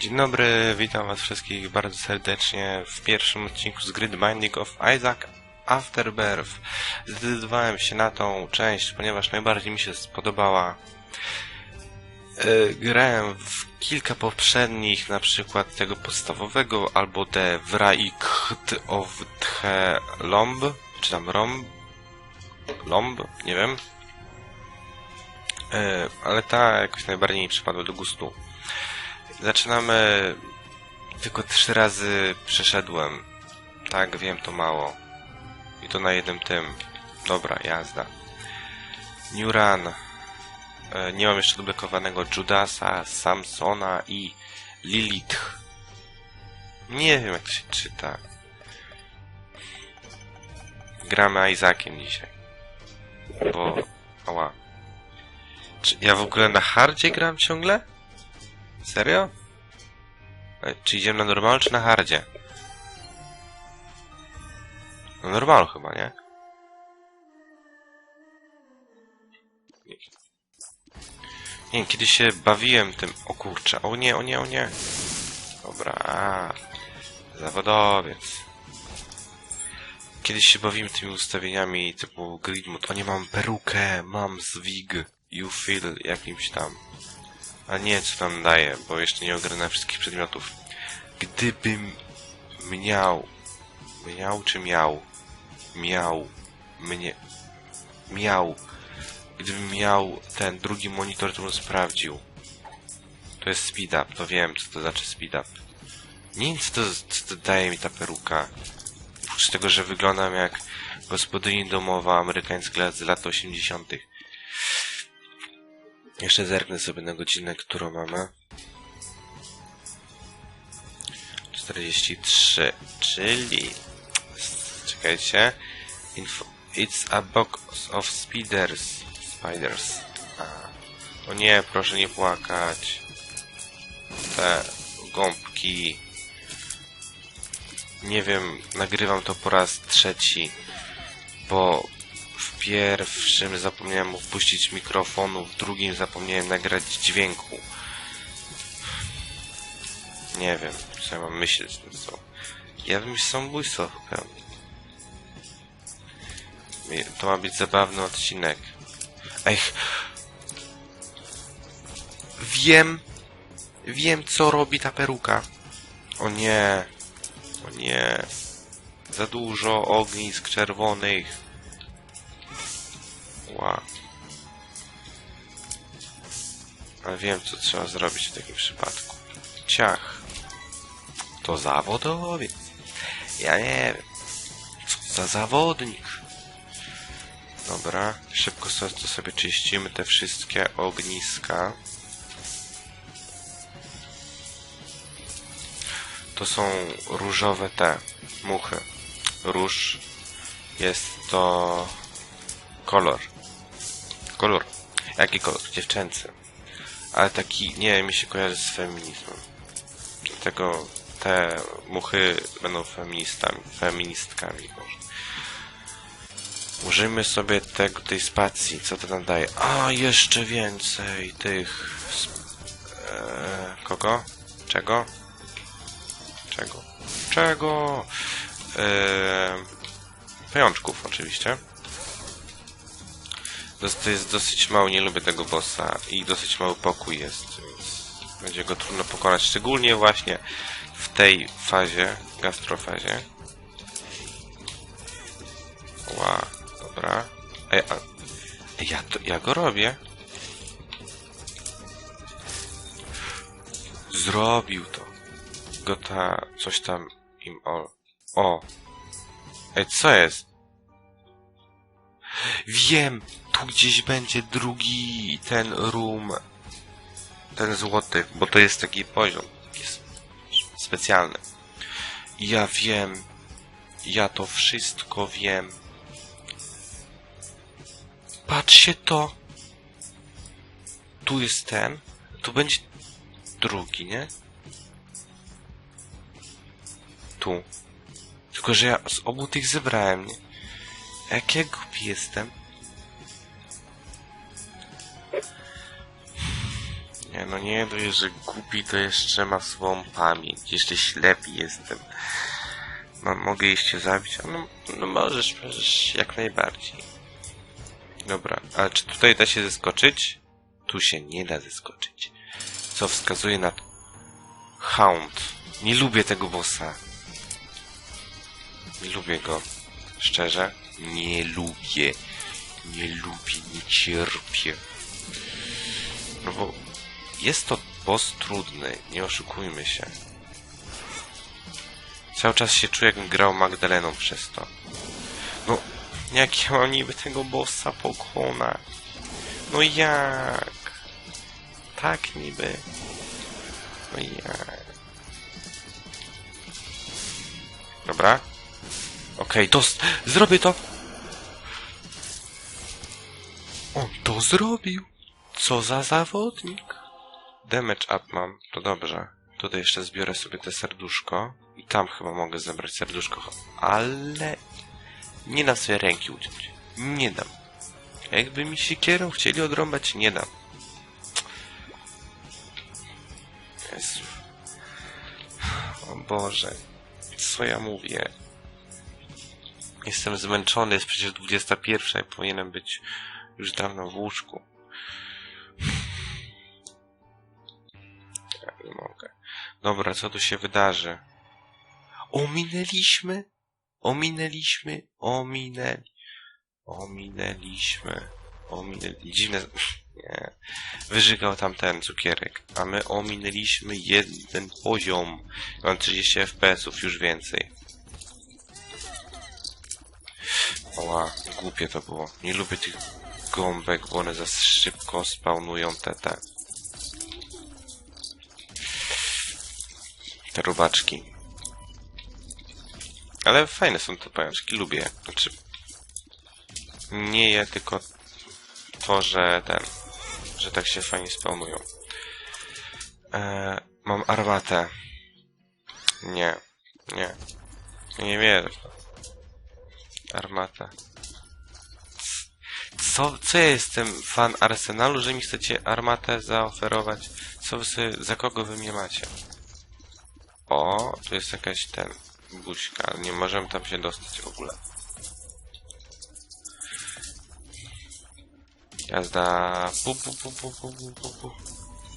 Dzień dobry, witam was wszystkich bardzo serdecznie w pierwszym odcinku z Grid Binding of Isaac Afterbirth. Zdecydowałem się na tą część, ponieważ najbardziej mi się spodobała. Yy, grałem w kilka poprzednich, na przykład tego podstawowego, albo The Vraikt of the Lomb, czy tam Romb, Lomb, nie wiem. Yy, ale ta jakoś najbardziej mi przypadła do gustu. Zaczynamy. Tylko trzy razy przeszedłem. Tak, wiem, to mało. I to na jednym tym. Dobra, jazda. New Run. E, Nie mam jeszcze doblokowanego Judasa, Samsona i Lilith. Nie wiem, jak to się czyta. Gramy Isaaciem dzisiaj. Bo... Ała. Czy ja w ogóle na hardzie gram ciągle? Serio? E, Czy idziemy na normal, czy na hardzie? Na normal chyba, nie? Nie kiedyś się bawiłem tym... O kurczę, o nie, o nie, o nie. Dobra, zawodowiec. Kiedyś się bawiłem tymi ustawieniami typu grid. O nie, mam perukę, mam zwig, you feel jakimś tam. A nie, co tam daje, bo jeszcze nie ogarnąłem wszystkich przedmiotów. Gdybym miał... Miał czy miał? Miał. Mnie... Miał. Gdybym miał ten drugi monitor, to bym sprawdził. To jest speed up, to wiem, co to znaczy speed up. Co to, co to daje mi ta peruka. Oprócz tego, że wyglądam jak gospodyni domowa amerykańska z lat 80. Jeszcze zerknę sobie na godzinę, którą mamy. 43, czyli... Czekajcie. Info... It's a box of speeders. Spiders. A. O nie, proszę nie płakać. Te gąbki. Nie wiem, nagrywam to po raz trzeci, bo w pierwszym zapomniałem wpuścić mikrofonu, w drugim zapomniałem nagrać dźwięku. Nie wiem, co ja mam myśleć, no co. Ja bym samobójstwo To ma być zabawny odcinek. Ej, wiem, wiem co robi ta peruka. O nie, o nie, za dużo ognisk czerwonych. Ła. Ale wiem, co trzeba zrobić w takim przypadku. Ciach. To zawodowiec. Ja nie wiem. Za zawodnik. Dobra, szybko sobie czyścimy te wszystkie ogniska. To są różowe te muchy. Róż jest to kolor. Kolor. Jaki kolor? Dziewczęcy. Ale taki, nie mi się kojarzy z feminizmem. Dlatego te muchy będą feministami, feministkami może. Użyjmy sobie tego, tej spacji. Co to nam daje? A, jeszcze więcej tych... Eee, kogo? Czego? Czego? Czego? Eee, pajączków oczywiście. To jest dosyć mało, nie lubię tego bossa i dosyć mały pokój jest, więc będzie go trudno pokonać, szczególnie właśnie w tej fazie, gastrofazie. Ła, dobra. A, ej, ja, to, ja go robię. Zrobił to. Go ta, coś tam im o. O. Ej, co jest? Wiem! Tu gdzieś będzie drugi ten room. Ten złoty, bo to jest taki poziom. Jest specjalny. Ja wiem. Ja to wszystko wiem. Patrzcie to. Tu jest ten. Tu będzie drugi, nie? Tu. Tylko, że ja z obu tych zebrałem, nie? Jak ja głupi jestem. Nie, no nie dość, że głupi to jeszcze ma swą pamięć. Jeszcze ślepy jestem. No, mogę iść cię zabić? No, no możesz, możesz, jak najbardziej. Dobra, a czy tutaj da się zeskoczyć? Tu się nie da zeskoczyć. Co wskazuje na... Hound. Nie lubię tego bossa. Nie lubię go. Szczerze? Nie lubię. Nie lubię, nie cierpię. No bo jest to boss trudny, nie oszukujmy się. Cały czas się czuję, jakbym grał Magdaleną przez to. No, jak ja mam niby tego bossa pokonać? No jak? Tak niby. No jak? Dobra. Okej, to zrobię to. On to zrobił. Co za zawodnik. Damage up mam, to dobrze. Tutaj jeszcze zbiorę sobie te serduszko. I tam chyba mogę zebrać serduszko. Ale nie dam sobie ręki uciąć. Nie dam. Jakby mi siekierą chcieli odrąbać, nie dam. Jezu. O Boże. Co ja mówię? Jestem zmęczony, jest przecież 21. Powinienem być już dawno w łóżku. Ja nie mogę. Dobra, co tu się wydarzy? Ominęliśmy? Ominęliśmy? Ominęli. Ominęliśmy. Ominęli. Dziwne. Nie. Wyżygał tam ten cukierek. A my ominęliśmy jeden poziom. Mam 30 FPS-ów, już więcej. Oła, głupie to było. Nie lubię tych gąbek, bo one za szybko spawnują te te. Te robaczki. Ale fajne są te pajączki, lubię. Znaczy, nie je, tylko to, że ten, że tak się fajnie spawnują. E, mam armatę. Nie, nie. Nie wierzę. Armata. Co, co ja jestem fan Arsenalu, że mi chcecie armatę zaoferować? Co wy, za kogo wy mnie macie? O, tu jest jakaś ten... Buźka. Nie możemy tam się dostać w ogóle. Jazda. Pu, pu, pu, pu, pu, pu, pu.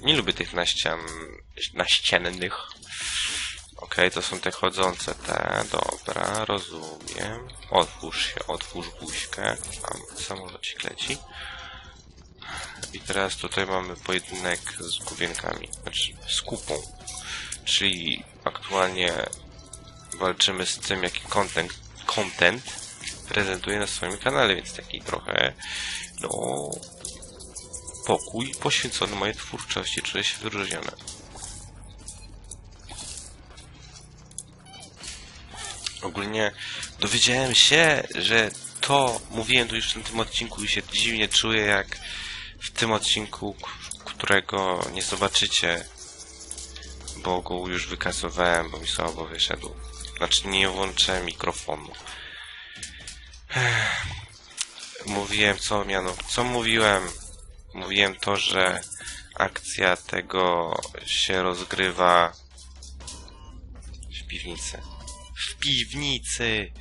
Nie lubię tych naścian... naściennych. Okej, to są te chodzące te, dobra, rozumiem. Otwórz się, otwórz buźkę. Tam samolocik leci. I teraz tutaj mamy pojedynek z główienkami, znaczy z kupą. Czyli aktualnie walczymy z tym, jaki content, content prezentuje na swoim kanale, więc taki trochę, no, pokój poświęcony mojej twórczości, czuję się wyróżniony. Ogólnie dowiedziałem się, że to, mówiłem tu już w tym odcinku i się dziwnie czuję, jak w tym odcinku, którego nie zobaczycie, bo go już wykasowałem, bo mi słabo wyszedł. Znaczy nie włączyłem mikrofonu. Mówiłem co miano, co mówiłem? Mówiłem to, że akcja tego się rozgrywa w piwnicy. W piwnicy!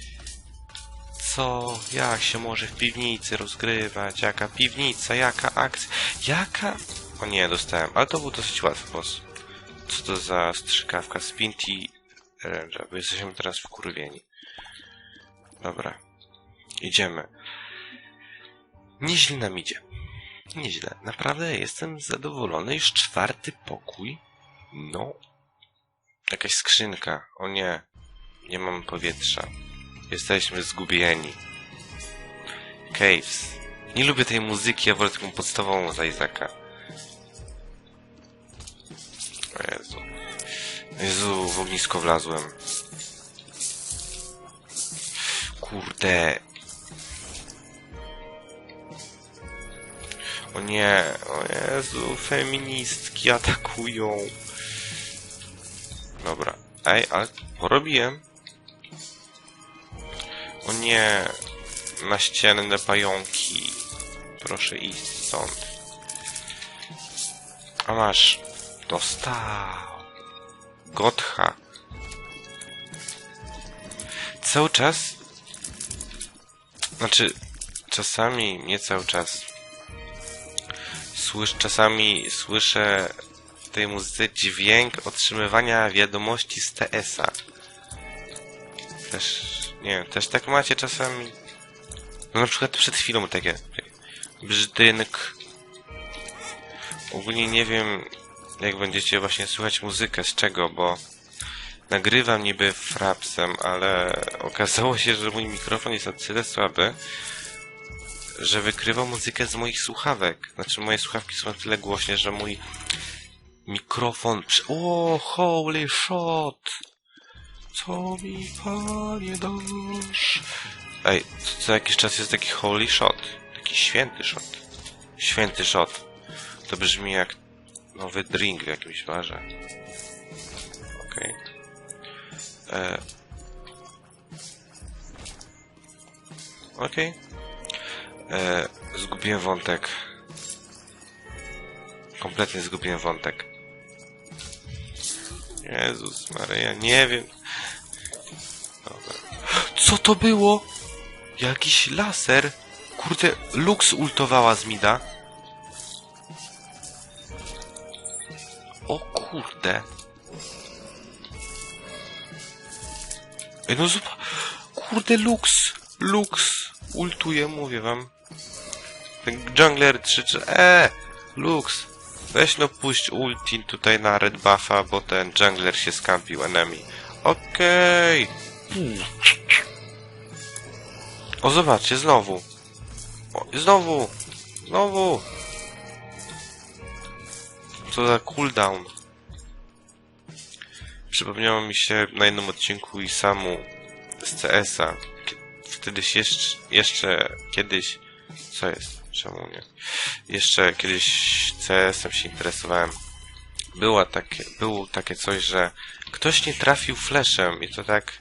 Co? Jak się może w piwnicy rozgrywać? Jaka piwnica? Jaka akcja? Jaka? O nie, dostałem. Ale to był dosyć łatwy boss. Co to za strzykawka? Spinty Ranger, bo jesteśmy teraz wkurwieni. Dobra. Idziemy. Nieźle nam idzie. Nieźle. Naprawdę jestem zadowolony. Już czwarty pokój. No. Jakaś skrzynka. O nie. Nie mam powietrza. Jesteśmy zgubieni. Caves. Nie lubię tej muzyki, ja wolę taką podstawową z Isaaca. Jezu. Jezu, w ognisko wlazłem. Kurde. O nie, o Jezu, feministki atakują. Dobra. Ej, ale porobiłem. O nie, naścienne pająki. Proszę iść stąd. A masz. Dostał. Gotcha. Cały czas. Znaczy, czasami, nie cały czas. Słysz, czasami słyszę w tej muzyce dźwięk otrzymywania wiadomości z TS-a. Też, nie wiem, też tak macie czasami? No na przykład przed chwilą takie brzdynk. Ogólnie nie wiem, jak będziecie właśnie słuchać muzykę, z czego, bo nagrywam niby frapsem, ale okazało się, że mój mikrofon jest na tyle słaby, że wykrywa muzykę z moich słuchawek. Znaczy moje słuchawki są na tyle głośne, że mój mikrofon... O, holy shot! Co mi panie dasz? Ej, co, co jakiś czas jest taki holy shot. Taki święty shot. Święty shot. To brzmi jak nowy drink w jakimś barze. Okej. E... Okej. E... Zgubiłem wątek. Kompletnie zgubiłem wątek. Jezus Maria, nie wiem. Co to było? Jakiś laser? Kurde, Lux ultowała z mida. O kurde. Ej, no zupa... Kurde, Lux! Lux! Ultuje, mówię wam. Ten jungler krzyczy, eee! Lux! Weź no puść ulti tutaj na red buffa, bo ten jungler się skampił enemy. Okej! O, zobaczcie, znowu. O, znowu! Znowu! Co za cooldown. Przypomniało mi się na jednym odcinku i samu z CS-a. Wtedy jeszcze, jeszcze kiedyś... Co jest? Czemu nie? Jeszcze kiedyś CS-em się interesowałem. Była takie, było takie coś, że ktoś nie trafił flashem i to tak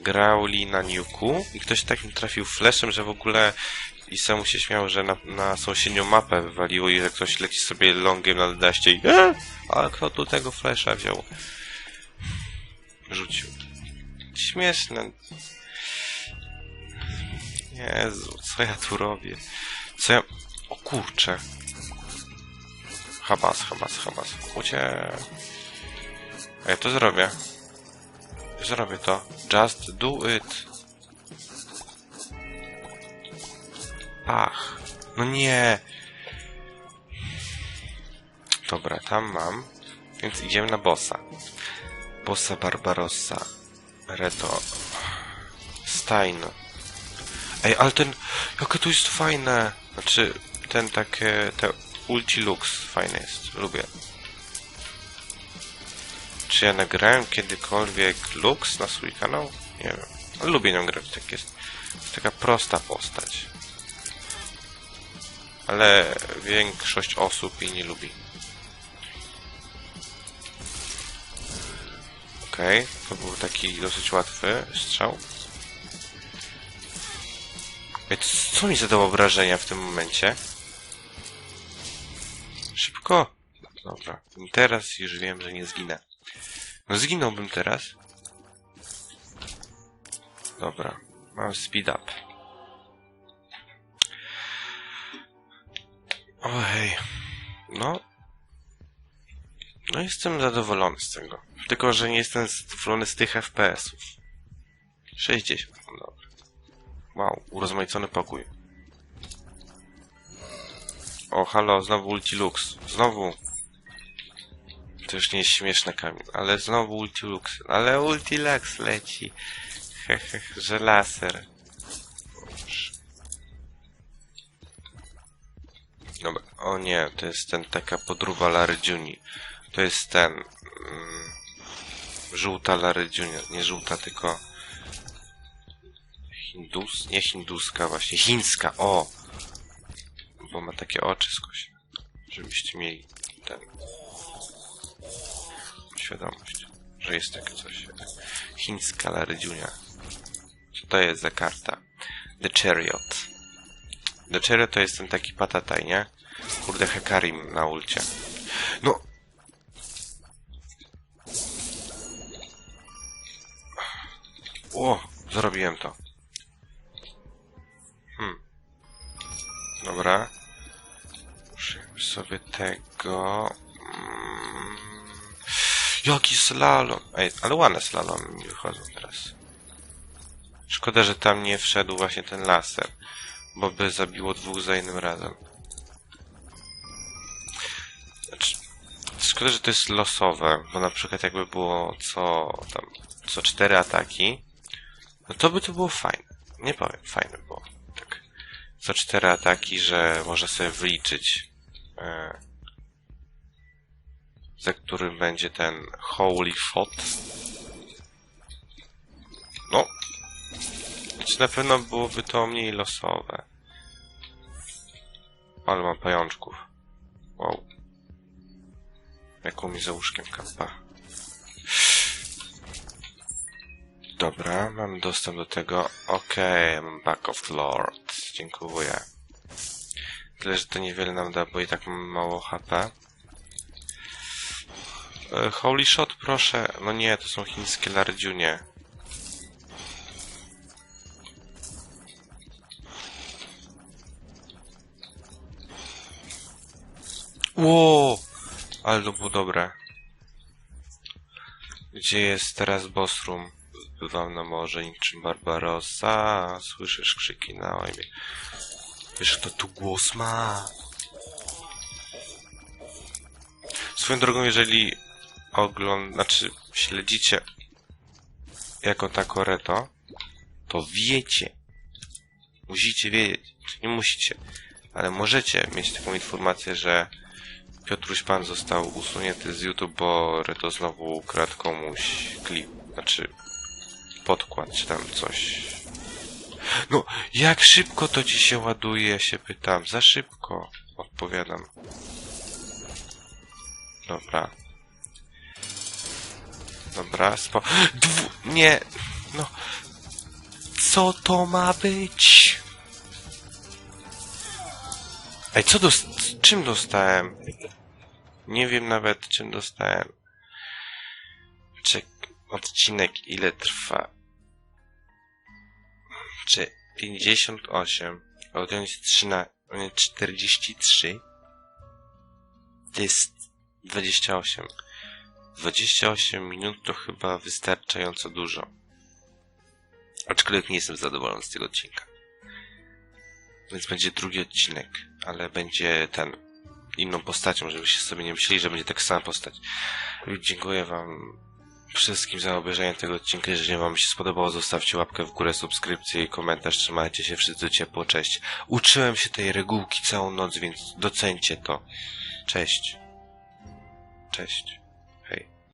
grali na niuku i ktoś tak nie trafił flashem, że w ogóle i sam się śmiał, że na, na sąsiednią mapę wywaliło i że ktoś leci sobie longiem na daście i e, a kto tu tego flasha wziął? Rzucił. Śmieszne. Jezu, co ja tu robię? Co ja... O kurcze. Habas, habas, habas. Ucie... A ja to zrobię. Zrobię to. Just do it. Ach. No nie. Dobra, tam mam. Więc idziemy na bossa. Bossa Barbarossa. Reto. Stein. Ej, ale ten... Jakie to jest fajne. Znaczy, ten takie... Te ulti lux fajne jest. Lubię. Czy ja nagrałem kiedykolwiek Lux na swój kanał? Nie wiem. Lubię nią grać, tak jest. jest taka prosta postać. Ale większość osób jej nie lubi. Okej, to był taki dosyć łatwy strzał. Co mi zadało obrażenia w tym momencie? Szybko! Dobra, teraz już wiem, że nie zginę. No zginąłbym teraz. Dobra, mam speed up. Ojej. No. No jestem zadowolony z tego. Tylko, że nie jestem zadowolony z tych FPS-ów. 60, no dobra. Wow, urozmaicony pokój. O, halo, znowu Ulti Lux. Znowu. To już nie jest śmieszne, Kamil. Ale znowu Ulti Lux. Ale Ulti Lux leci. Hehe, że laser. Dobra. O nie, to jest ten taka podróba Lary Juni. To jest ten... Mm, żółta Lary Juni. Nie żółta, tylko... Hindus? Nie hinduska, właśnie. Chińska, o! Bo ma takie oczy skośne. Żebyście mieli ten... Świadomość, że jest takie coś. Chińska Larydziunia. Co to jest za karta? The Chariot. The Chariot to jest ten taki patataj, nie? Kurde, Hekarim na ulcie. No! O! Zrobiłem to. Hmm. Dobra. Użyjemy sobie tego. Mm. Jaki slalom! Ej, ale ładne slalom mi wychodzą teraz. Szkoda, że tam nie wszedł właśnie ten laser, bo by zabiło dwóch za jednym razem. Znaczy, szkoda, że to jest losowe, bo na przykład jakby było co tam, co cztery ataki, no to by to było fajne. Nie powiem, fajne było. Tak. Co cztery ataki, że można sobie wyliczyć, e, za którym będzie ten Holy Fot. No. Znaczy na pewno byłoby to mniej losowe. Ale mam pajączków. Wow. Jaką mi za łóżkiem kampa. Dobra, mam dostęp do tego. Okej, mam Back of Lord. Dziękuję. Tyle, że to niewiele nam da, bo i tak mam mało HP. E, Holy Shot, proszę. No nie, to są chińskie lardziunie. Ło! Ale to było dobre. Gdzie jest teraz boss room? Bywam na morze niczym Barbarossa. Słyszysz krzyki na ojmie. Wiesz, kto tu głos ma? Swoją drogą, jeżeli ogląd... Znaczy, śledzicie jako tako reto, to wiecie. Musicie wiedzieć. Nie musicie. Ale możecie mieć taką informację, że Piotruś Pan został usunięty z YouTube, bo Reto znowu ukradł komuś klip. Znaczy, podkład, czy tam coś. No, jak szybko to ci się ładuje, się pytam. Za szybko, odpowiadam. Dobra. Dobra, spo... Dwu... Nie! No... Co to ma być? Ej, co dost... Czym dostałem? Nie wiem nawet, czym dostałem. Czek... Odcinek ile trwa? Czy 58? A on jest 13... On jest 43? To jest 28. 28 minut to chyba wystarczająco dużo. Aczkolwiek nie jestem zadowolony z tego odcinka. Więc będzie drugi odcinek, ale będzie ten inną postacią, żebyście sobie nie myśleli, że będzie tak sama postać. Dziękuję wam wszystkim za obejrzenie tego odcinka. Jeżeli wam się spodobało, zostawcie łapkę w górę, subskrypcję i komentarz. Trzymajcie się wszyscy ciepło. Cześć. Uczyłem się tej regułki całą noc, więc docencie to. Cześć. Cześć.